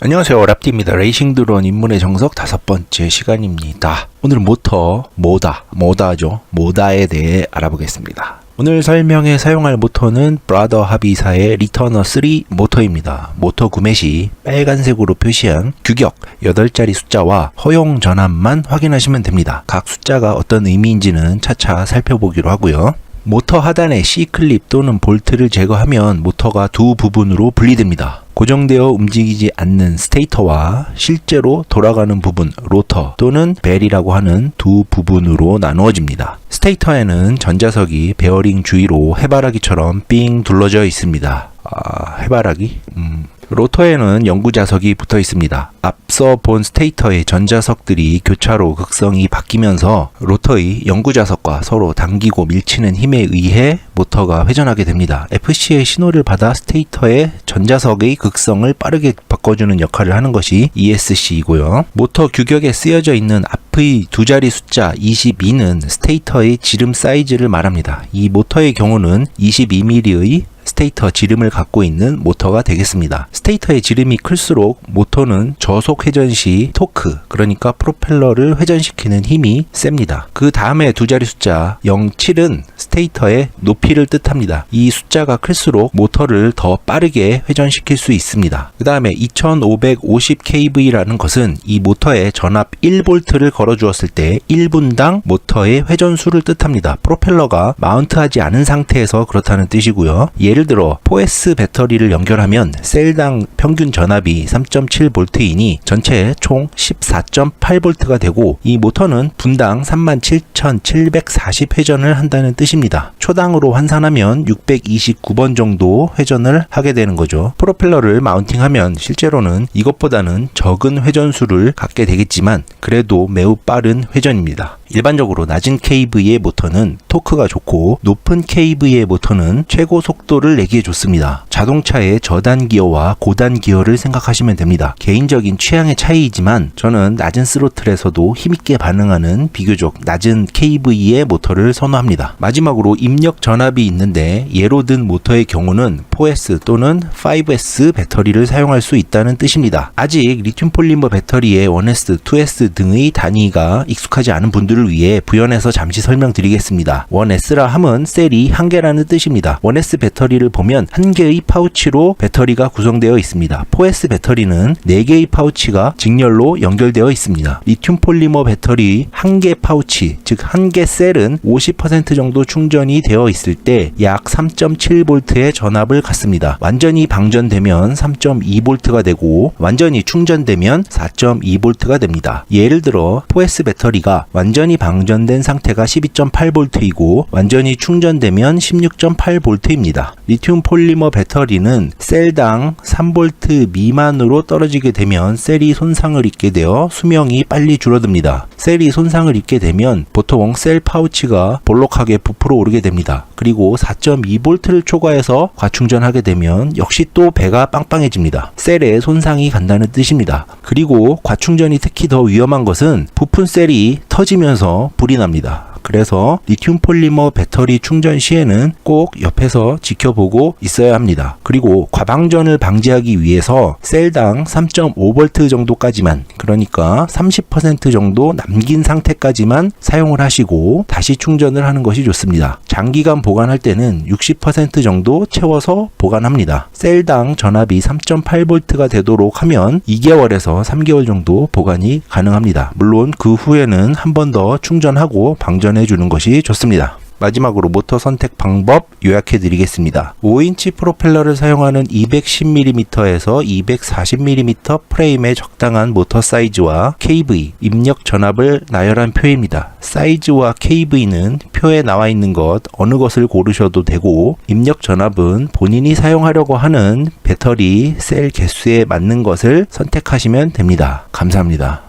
안녕하세요. 랍디입니다. 레이싱 드론 입문의 정석 다섯 번째 시간입니다. 오늘 모터 모다 모다죠. 모다에 대해 알아보겠습니다 오늘 설명에 사용할 모터는 브라더 합의사의 리터너 3 모터입니다. 모터 구매 시 빨간색으로 표시한 규격 8자리 숫자와 허용 전압만 확인하시면 됩니다. 각 숫자가 어떤 의미인지는 차차 살펴보기로 하고요. 모터 하단의 C클립 또는 볼트를 제거하면 모터가 두 부분으로 분리됩니다. 고정되어 움직이지 않는 스테이터와 실제로 돌아가는 부분 로터 또는 벨이라고 하는 두 부분으로 나누어집니다. 스테이터에는 전자석이 베어링 주위로 해바라기처럼 삥 둘러져 있습니다. 아, 해바라기? 음, 로터에는 연구 자석이 붙어 있습니다. 앞서 본 스테이터의 전자석들이 교차로 극성이 바뀌면서 로터의 연구 자석과 서로 당기고 밀치는 힘에 의해 모터가 회전하게 됩니다. FC의 신호를 받아 스테이터의 전자석의 극성을 빠르게 바꿔주는 역할을 하는 것이 ESC이고요. 모터 규격에 쓰여져 있는 앞의 두 자리 숫자 22는 스테이터의 지름 사이즈를 말합니다. 이 모터의 경우는 22mm의 스테이터 지름을 갖고 있는 모터가 되겠습니다. 스테이터의 지름이 클수록 모터는 저속 회전 시 토크, 그러니까 프로펠러를 회전시키는 힘이 셉니다. 그 다음에 두 자리 숫자 07은 스테이터의 높이를 뜻합니다. 이 숫자가 클수록 모터를 더 빠르게 회전시킬 수 있습니다. 그 다음에 2550kV라는 것은 이 모터에 전압 1V를 걸어 주었을 때 1분당 모터의 회전수를 뜻합니다. 프로펠러가 마운트하지 않은 상태에서 그렇다는 뜻이고요. 예를 들어 4S 배터리를 연결하면 셀당 평균 전압이 3.7V이니 전체 총 14.8V가 되고 이 모터는 분당 37,740회전을 한다는 뜻입니다. 초당으로 환산하면 629번 정도 회전을 하게 되는 거죠. 프로펠러를 마운팅하면 실제로는 이것보다는 적은 회전수를 갖게 되겠지만 그래도 매우 빠른 회전입니다. 일반적으로 낮은 KV의 모터는 토크가 좋고 높은 KV의 모터는 최고 속도를 내기에 좋습니다. 자동차의 저단 기어와 고단 기어를 생각하시면 됩니다. 개인적인 취향의 차이이지만 저는 낮은 스로틀에서도 힘있게 반응하는 비교적 낮은 KV의 모터를 선호합니다. 마지막으로 입력 전압이 있는데 예로 든 모터의 경우는 4S 또는 5S 배터리를 사용할 수 있다는 뜻입니다. 아직 리튬 폴리머 배터리의 1S, 2S 등의 단위가 익숙하지 않은 분들을 위해 부연해서 잠시 설명드리겠습니다. 1S라 함은 셀이 한 개라는 뜻입니다. 1S 배터리 를 보면 한 개의 파우치로 배터리가 구성되어 있습니다. 4S 배터리는 4개의 파우치가 직렬로 연결되어 있습니다. 리튬 폴리머 배터리 한 개 파우치, 즉 한 개 셀은 50% 정도 충전이 되어 있을 때 약 3.7V의 전압을 갖습니다. 완전히 방전되면 3.2V가 되고 완전히 충전되면 4.2V가 됩니다. 예를 들어 4S 배터리가 완전히 방전된 상태가 12.8V이고 완전히 충전되면 16.8V입니다. 리튬 폴리머 배터리는 셀당 3V 미만으로 떨어지게 되면 셀이 손상을 입게 되어 수명이 빨리 줄어듭니다. 셀이 손상을 입게 되면 보통 셀 파우치가 볼록하게 부풀어 오르게 됩니다. 그리고 4.2V를 초과해서 과충전하게 되면 역시 또 배가 빵빵해집니다. 셀에 손상이 간다는 뜻입니다. 그리고 과충전이 특히 더 위험한 것은 부푼 셀이 터지면서 불이 납니다. 그래서 리튬 폴리머 배터리 충전 시에는 꼭 옆에서 지켜보고 있어야 합니다. 그리고 과방전을 방지하기 위해서 셀당 3.5V 정도까지만 그러니까 30% 정도 남긴 상태까지만 사용을 하시고 다시 충전을 하는 것이 좋습니다. 장기간 보관할 때는 60% 정도 채워서 보관합니다. 셀당 전압이 3.8V가 되도록 하면 2개월에서 3개월 정도 보관이 가능합니다. 물론 그 후에는 한 번 더 충전하고 방 전해 주는 것이 좋습니다. 마지막으로 모터 선택 방법 요약해 드리겠습니다. 5인치 프로펠러를 사용하는 210mm에서 240mm 프레임의 적당한 모터 사이즈와 KV, 입력 전압을 나열한 표입니다. 사이즈와 KV는 표에 나와 있는 것 어느 것을 고르셔도 되고 입력 전압은 본인이 사용하려고 하는 배터리 셀 개수에 맞는 것을 선택하시면 됩니다. 감사합니다.